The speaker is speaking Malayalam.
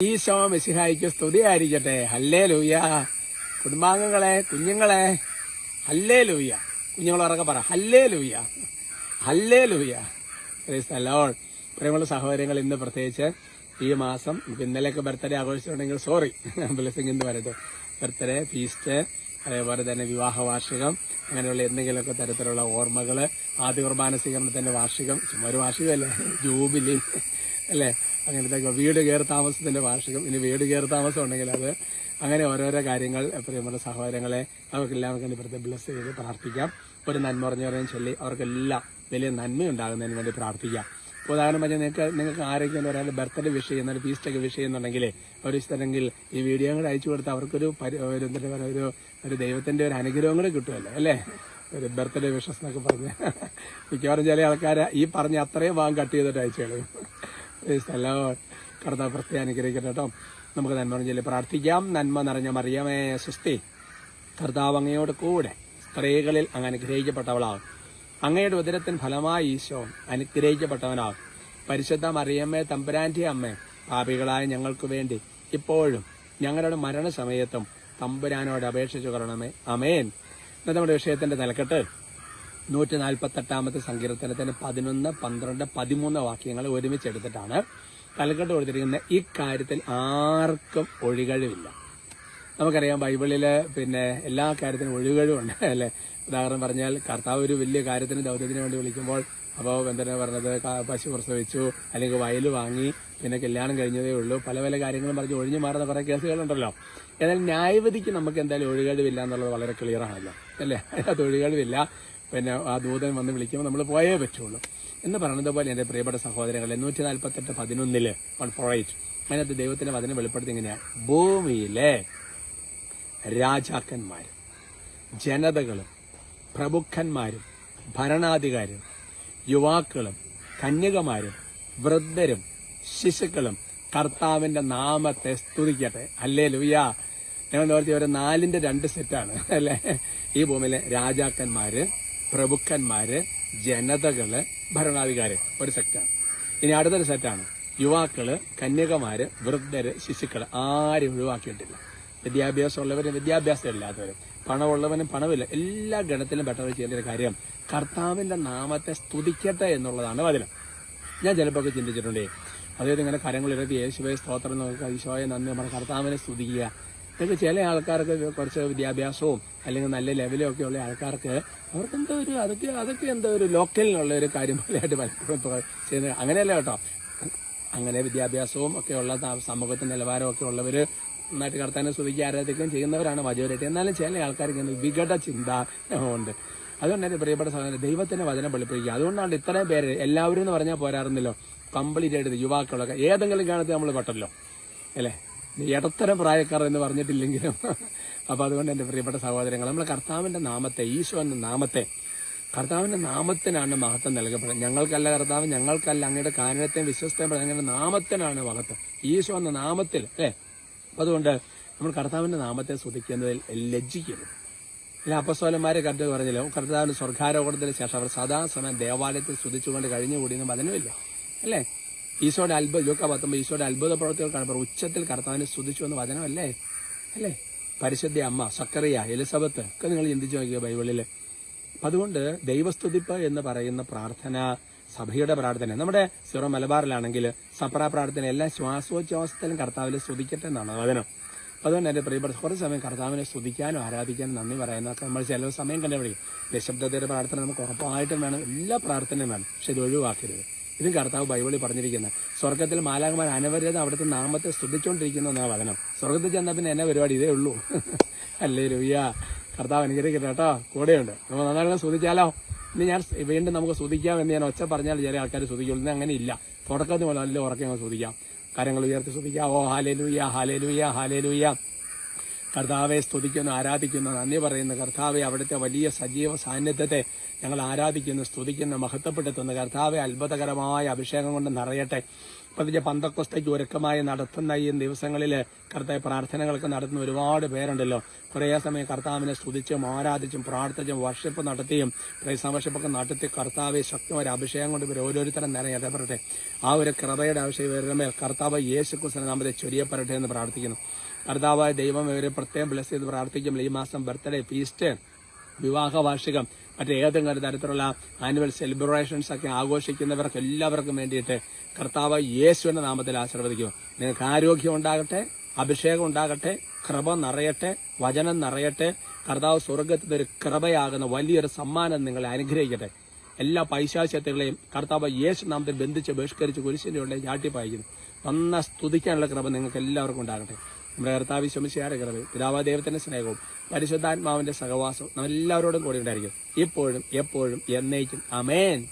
ഈശോ മെസ്സിഹായിക്ക് സ്തുതിയായിരിക്കട്ടെ. ഹല്ലേ ലൂയ കുടുംബാംഗങ്ങളെ കുഞ്ഞുങ്ങളെ. ഹല്ലേ ലൂയ കുഞ്ഞുങ്ങളൊക്കെ പറ. ഹല്ലേ ലൂയ ഹല്ലേ ലൂയ സ്ഥലോൾ പ്രിയമുള്ള സഹോദരങ്ങൾ ഇന്ന് പ്രത്യേകിച്ച് ഈ മാസം ഇന്നലെയൊക്കെ ബർത്ത്ഡേ ആഘോഷിച്ചിട്ടുണ്ടെങ്കിൽ സോറി ബ്ലെസ്സിംഗ് എന്ന് പറയുന്നത് ബർത്ത്ഡേ ഫീസ്റ്റ് അതേപോലെ തന്നെ വിവാഹ വാർഷികം അങ്ങനെയുള്ള എന്തെങ്കിലുമൊക്കെ തരത്തിലുള്ള ഓർമ്മകൾ ആദ്യ കുർബാന സ്വീകരണത്തിന്റെ വാർഷികം. ചുമ്മാ ഒരു വാർഷികമല്ലേ? ജൂബിലി അല്ലേ? അങ്ങനത്തെ വീട് കയറി താമസത്തിന്റെ വാർഷികം. ഇനി വീട് കയറി താമസം ഉണ്ടെങ്കിൽ അത് അങ്ങനെ ഓരോരോ കാര്യങ്ങൾ പ്രിയമുള്ള സഹോദരങ്ങളെ അവർക്കെല്ലാം വേണ്ടി പ്രത്യേക ബ്ലസ് ചെയ്ത് പ്രാർത്ഥിക്കാം. ഒരു നന്മ പറഞ്ഞവരെയും ചൊല്ലി അവർക്കെല്ലാം വലിയ നന്മയുണ്ടാകുന്നതിന് വേണ്ടി പ്രാർത്ഥിക്കാം. ഉദാഹരണം പറഞ്ഞാൽ നിങ്ങൾക്ക് നിങ്ങൾക്ക് ആരെങ്കിലും ഒരാൾ ബർത്ത്ഡേ വിഷ് ചെയ്യുന്ന ഒരു ഫീസ്റ്റൊക്കെ വിഷ് ചെയ്യുന്നുണ്ടെങ്കിൽ ഒരു ഇഷ്ടമെങ്കിൽ ഈ വീഡിയോ കൂടെ അയച്ചു കൊടുത്താൽ അവർക്കൊരു ഒരു എന്താ പറയുക ഒരു ഒരു ദൈവത്തിന്റെ ഒരു അനുഗ്രഹം കൂടെ കിട്ടുമല്ലോ അല്ലേ? ഒരു ബർത്ത്ഡേ വിഷസ് എന്നൊക്കെ പറഞ്ഞ്. മിക്കവാറും ചില ആൾക്കാർ ഈ പറഞ്ഞ അത്രയും ഭാഗം കട്ട് ചെയ്തിട്ട് അയച്ചു കളയും കർത്താവ് പ്രത്യേകം അനുഗ്രഹിക്കട്ടെ കേട്ടോ. നമുക്ക് നന്മ ചൊല്ലി പ്രാർത്ഥിക്കാം. നന്മ നിറഞ്ഞ മറിയമേ സുസ്തി കർത്താവ് അങ്ങയോട് കൂടെ സ്ത്രീകളിൽ അങ്ങ് അനുഗ്രഹിക്കപ്പെട്ടവളാകും. അങ്ങയുടെ ഉദരത്തിന് ഫലമായി ഈശോ അനുഗ്രഹിക്കപ്പെട്ടവനാകും. പരിശുദ്ധ മറിയമ്മേ തമ്പുരാന്റെ അമ്മ പാപികളായ ഞങ്ങൾക്ക് വേണ്ടി ഇപ്പോഴും ഞങ്ങളുടെ മരണസമയത്തും തമ്പുരാനോട് അപേക്ഷിച്ചു കൊള്ളണമേ. അമേൻ ഇന്നത്തെ നമ്മുടെ വിഷയത്തിന്റെ നിലക്കെട്ട് നൂറ്റി നാൽപ്പത്തെട്ടാമത്തെ സങ്കീർത്തനത്തിന് പതിനൊന്ന് പന്ത്രണ്ട് പതിമൂന്ന് വാക്യങ്ങൾ ഒരുമിച്ച് എടുത്തിട്ടാണ് തലക്കെട്ട് കൊടുത്തിരിക്കുന്ന ഇക്കാര്യത്തിൽ ആർക്കും ഒഴികഴിവില്ല. നമുക്കറിയാം ബൈബിളിൽ പിന്നെ എല്ലാ കാര്യത്തിനും ഒഴികഴിവുണ്ട് അല്ലെ? ഉദാഹരണം പറഞ്ഞാൽ കർത്താവ് ഒരു വലിയ കാര്യത്തിന് ദൗത്യത്തിന് വേണ്ടി വിളിക്കുമ്പോൾ അപ്പോൾ എന്താണ് പറഞ്ഞത്? പശു പ്രസവിച്ചു അല്ലെങ്കിൽ വയൽ വാങ്ങി പിന്നെ കല്യാണം കഴിഞ്ഞതേ ഉള്ളൂ പല പല കാര്യങ്ങളും പറഞ്ഞ് ഒഴിഞ്ഞു മാറുന്ന കുറെ കേസുകളുണ്ടല്ലോ. എന്നാൽ ന്യായവിധിക്ക് നമുക്ക് എന്തായാലും ഒഴികഴിവില്ല എന്നുള്ളത് വളരെ ക്ലിയർ ആണല്ലോ അല്ലേ? അതിനകത്ത് ഒഴികഴിവില്ല. പിന്നെ ആ ദൂതൻ വന്ന് വിളിക്കുമ്പോൾ നമ്മൾ പോയേ പറ്റുള്ളൂ. എന്ന് പറയുന്നത് പോലെ എന്റെ പ്രിയപ്പെട്ട സഹോദരങ്ങളെ നൂറ്റി നാൽപ്പത്തെട്ട് പതിനൊന്നിൽ വൺ ഫോർ എയ്റ്റ് അതിനകത്ത് ദൈവത്തിന്റെ വചനം വെളിപ്പെടുത്തി ഇങ്ങനെയാണ് ഭൂമിയിലെ രാജാക്കന്മാരും ജനതകളും പ്രമുഖന്മാരും ഭരണാധികാരും യുവാക്കളും കന്യകമാരും വൃദ്ധരും ശിശുക്കളും കർത്താവിന്റെ നാമത്തെ സ്തുതിക്കട്ടെ. അല്ലേ ലുയ്യ ഞങ്ങൾ നോർത്തി ഒരു നാലിന്റെ രണ്ട് സെറ്റാണ് അല്ലെ? ഈ ഭൂമിയിലെ രാജാക്കന്മാര് പ്രഭുക്കന്മാര് ജനതകൾ ഭരണാധികാരി. ഒരു സെറ്റാണ് ഇനി അടുത്തൊരു സെറ്റാണ് യുവാക്കൾ കന്യകമാര് വൃദ്ധര് ശിശുക്കൾ. ആരും ഒഴിവാക്കിയിട്ടില്ല. വിദ്യാഭ്യാസം ഉള്ളവരും വിദ്യാഭ്യാസം ഇല്ലാത്തവരും പണമുള്ളവനും പണമില്ല. എല്ലാ ഗണത്തിലും പെട്ടവർ ചെയ്യേണ്ട ഒരു കാര്യം കർത്താവിന്റെ നാമത്തെ സ്തുതിക്കട്ടെ എന്നുള്ളതാണ് വചനം. ഞാൻ ചിലപ്പോൾ ഒക്കെ ചിന്തിച്ചിട്ടുണ്ടേ. അതായത് ഇങ്ങനെ കരങ്ങളിറക്കി യേശുവെ സ്തോത്രം നോക്കുക ഈശോയെ നന്ദി നമ്മുടെ കർത്താവിനെ സ്തുതിക്കുക. ഇതൊക്കെ ചില ആൾക്കാർക്ക് കുറച്ച് വിദ്യാഭ്യാസവും അല്ലെങ്കിൽ നല്ല ലെവലും ഒക്കെ ഉള്ള ആൾക്കാർക്ക് അവർക്ക് എന്തോ ഒരു അതൊക്കെ അതൊക്കെ എന്തോ ഒരു ലോക്കലിനുള്ള ഒരു കാര്യം പോലെയായിട്ട് പലപ്പോഴും ചെയ്യുന്നത്. അങ്ങനെയല്ല കേട്ടോ. അങ്ങനെ വിദ്യാഭ്യാസവും ഒക്കെ ഉള്ള സമൂഹത്തിന്റെ ഉള്ളവർ ഒക്കെ ഉള്ളവര് നന്നായിട്ട് കർത്താനെ സ്തുതിക്കുക ആരാധിക്കുകയും ചെയ്യുന്നവരാണ് മജോരിറ്റി എന്നാലും ചില ആൾക്കാർക്ക് ഇങ്ങനെ വികട ചിന്ത ഉണ്ട്. അതുകൊണ്ട് തന്നെ പ്രിയപ്പെട്ട സഹോദരൻ ദൈവത്തിന്റെ വചനം പഠിപ്പിക്കുക അതുകൊണ്ടാണ് ഇത്രയും പേര് എല്ലാവരും എന്ന് പറഞ്ഞാൽ പോരാറുന്നല്ലോ കംപ്ലീറ്റ് ആയിട്ട് യുവാക്കളൊക്കെ. ഏതെങ്കിലും കാണത്ത് നമ്മൾ പെട്ടല്ലോ. അല്ലേ? ഇടത്തരം പ്രായക്കാർ എന്ന് പറഞ്ഞിട്ടില്ലെങ്കിലും. അപ്പൊ അതുകൊണ്ട് എന്റെ പ്രിയപ്പെട്ട സഹോദരങ്ങൾ നമ്മൾ കർത്താവിന്റെ നാമത്തെ ഈശോ എന്ന നാമത്തെ കർത്താവിന്റെ നാമത്തിനാണ് മഹത്വം നൽകപ്പെടുന്നത്. ഞങ്ങൾക്കല്ല കർത്താവ് ഞങ്ങൾക്കല്ല അങ്ങയുടെ കാരണത്തെയും വിശ്വസ്തയും അങ്ങയുടെ നാമത്തിനാണ് മഹത്വം. ഈശോ എന്ന നാമത്തിൽ അല്ലേ? അപ്പം അതുകൊണ്ട് നമ്മൾ കർത്താവിന്റെ നാമത്തെ സ്തുതിക്കുന്നതിൽ ലജ്ജിക്കരുത്. ഇല്ല അപ്പസ്വലന്മാരെ കണ്ടു പറഞ്ഞല്ലോ കർത്താവിന്റെ സ്വർഗാരോഹണത്തിന് ശേഷം അവർ സദാസമയം ദേവാലയത്തിൽ സ്തുതിച്ചുകൊണ്ട് കഴിഞ്ഞുകൂടിയെന്ന് വചനമില്ല അല്ലേ? ഈശോയുടെ അത്ഭുത. ലൂക്ക പത്തൊമ്പത് ഈശോയുടെ അത്ഭുത പ്രവർത്തികൾ കാണുമ്പോൾ ഉച്ചത്തിൽ കർത്താവിനെ സ്തുതിച്ചു എന്ന് വചനമല്ലേ? അല്ലേ? പരിശുദ്ധ അമ്മ സക്കറിയ എലിസബത്ത് ഒക്കെ നിങ്ങൾ ചിന്തിച്ചു നോക്കിയോ ബൈബിളിൽ അതുകൊണ്ട് ദൈവസ്തുതിപ്പ് എന്ന് പറയുന്ന പ്രാർത്ഥന സഭയുടെ പ്രാർത്ഥന നമ്മുടെ സിറോ മലബാറിലാണെങ്കിൽ സപ്ര പ്രാർത്ഥന എല്ലാം ശ്വാസോച്ഛ്വാസത്തിലും കർത്താവിൽ സ്തുതിക്കട്ടെ എന്നാണ് വചനം. അതുകൊണ്ട് എന്റെ പ്രിയപ്പെട്ട കുറേ സമയം കർത്താവിനെ സ്തുതിക്കാനും ആരാധിക്കാനും നന്ദി പറയാനൊക്കെ നമ്മൾ ചില സമയം കണ്ടുപിടിക്കും. നിശബ്ദതയുടെ പ്രാർത്ഥന നമുക്ക് ഉറപ്പായിട്ടും വേണം. എല്ലാ പ്രാർത്ഥനയും വേണം. പക്ഷെ ഇത് ഒഴിവാക്കരുത്. ഇതും കർത്താവ് ബൈബിളിൽ പറഞ്ഞിരിക്കുന്നത് സ്വർഗത്തിൽ മാലാകുമാർ അനവരത അവിടുത്തെ നാമത്തെ സ്തുതിച്ചുകൊണ്ടിരിക്കുന്നു എന്നാണ് വചനം. സ്വർഗത്തിൽ ചെന്നാൽ പിന്നെ എന്നെ പരിപാടി ഇതേ ഉള്ളൂ. അല്ലേ രവിയ കർത്താവ് അനുഗ്രഹിക്കട്ടെ കേട്ടോ. കൂടെയുണ്ട്. നമ്മൾ നന്നായിട്ട് സ്തുതിച്ചാലോ? ഇനി ഞാൻ വീണ്ടും നമുക്ക് സ്തുതിക്കാം എന്ന് ഞാൻ ഒച്ച പറഞ്ഞാൽ ചില ആൾക്കാർ സ്തുതിക്കുള്ളൂ. ഇന്ന് അങ്ങനെ ഇല്ല. തുടക്കത്തിൽ പോലെ നല്ല ഉറക്കെ ഞങ്ങൾ സ്തുതിക്കാം. കാര്യങ്ങൾ ഉയർത്തി സ്തുതിക്കാം. ഓ ഹാലേ ലൂയ ഹാലേ ലൂയ ഹാലേ ലൂയ കർത്താവെ സ്തുതിക്കുന്നു ആരാധിക്കുന്നു നന്ദി പറയുന്നു. കർത്താവെ അവിടുത്തെ വലിയ സജീവ സാന്നിധ്യത്തെ ഞങ്ങൾ ആരാധിക്കുന്നു സ്തുതിക്കുന്നു മഹത്വപ്പെടുത്തുന്നു. കർത്താവെ അത്ഭുതകരമായ അഭിഷേകം കൊണ്ട് നിറയട്ടെ. പ്രത്യേകിച്ച് പന്തക്കൊസ്തയ്ക്ക് ഒരുക്കമായി നടത്തുന്ന ഈ ദിവസങ്ങളിൽ കർത്താവ് പ്രാർത്ഥനകളൊക്കെ നടത്തുന്ന ഒരുപാട് പേരുണ്ടല്ലോ. കുറേ സമയം കർത്താവിനെ സ്തുതിച്ചും ആരാധിച്ചും പ്രാർത്ഥിച്ചും വർഷിപ്പ് നടത്തിയും പ്രൈസ് നടത്തി കർത്താവെ ശക്തമായ അഭിഷേകം കൊണ്ട് ഇവർ ഓരോരുത്തരും നേരെ ഇടപെടട്ടെ. ആ ഒരു കൃപയുടെ ആവശ്യം വരുമ്പോൾ കർത്താവ് യേശു ക്രിസ്തു നാമത്തെ ചൊരിയപ്പെടട്ടെ എന്ന് പ്രാർത്ഥിക്കുന്നു. കർത്താവായ ദൈവം ഇവരെ പ്രത്യേകം ബ്ലസ് ചെയ്ത് പ്രാർത്ഥിക്കുമ്പോൾ ഈ മാസം ബർത്ത്ഡേ ഫീസ്റ്റ് വിവാഹ വാർഷികം മറ്റേതെങ്കിലും തരത്തിലുള്ള ആനുവൽ സെലിബ്രേഷൻസ് ഒക്കെ ആഘോഷിക്കുന്നവർക്ക് എല്ലാവർക്കും വേണ്ടിയിട്ട് കർത്താവ് യേശുവിന്റെ നാമത്തിൽ ആശീർവദിക്കും. നിങ്ങൾക്ക് ആരോഗ്യം ഉണ്ടാകട്ടെ അഭിഷേകം ഉണ്ടാകട്ടെ കൃപ നിറയട്ടെ വചനം നിറയട്ടെ. കർത്താവ് സ്വർഗത്തിൽ ഒരു കൃപയാകുന്ന വലിയൊരു സമ്മാനം നിങ്ങളെ അനുഗ്രഹിക്കട്ടെ. എല്ലാ പൈശാചത്യങ്ങളെയും കർത്താവ് യേശു നാമത്തിൽ ബന്ധിച്ച് ബഹിഷ്കരിച്ച് കുരിശിന്റെ ഉള്ളിൽ ചാട്ടിപ്പായിക്കുന്നു. നന്ന സ്തുതിക്കാനുള്ള കൃപ നിങ്ങൾക്ക് എല്ലാവർക്കും ഉണ്ടാകട്ടെ. നമ്മുടെ കർത്താവ് ശമിശയാരുടെ കൃപയും പിതാവാ ദൈവത്തിന്റെ സ്നേഹവും പരിശുദ്ധാത്മാവിന്റെ സഹവാസവും നമ്മെല്ലാവരോടും കൂടി ഉണ്ടായിരിക്കും. ഇപ്പോഴും എപ്പോഴും എന്നേക്കും. അമേൻ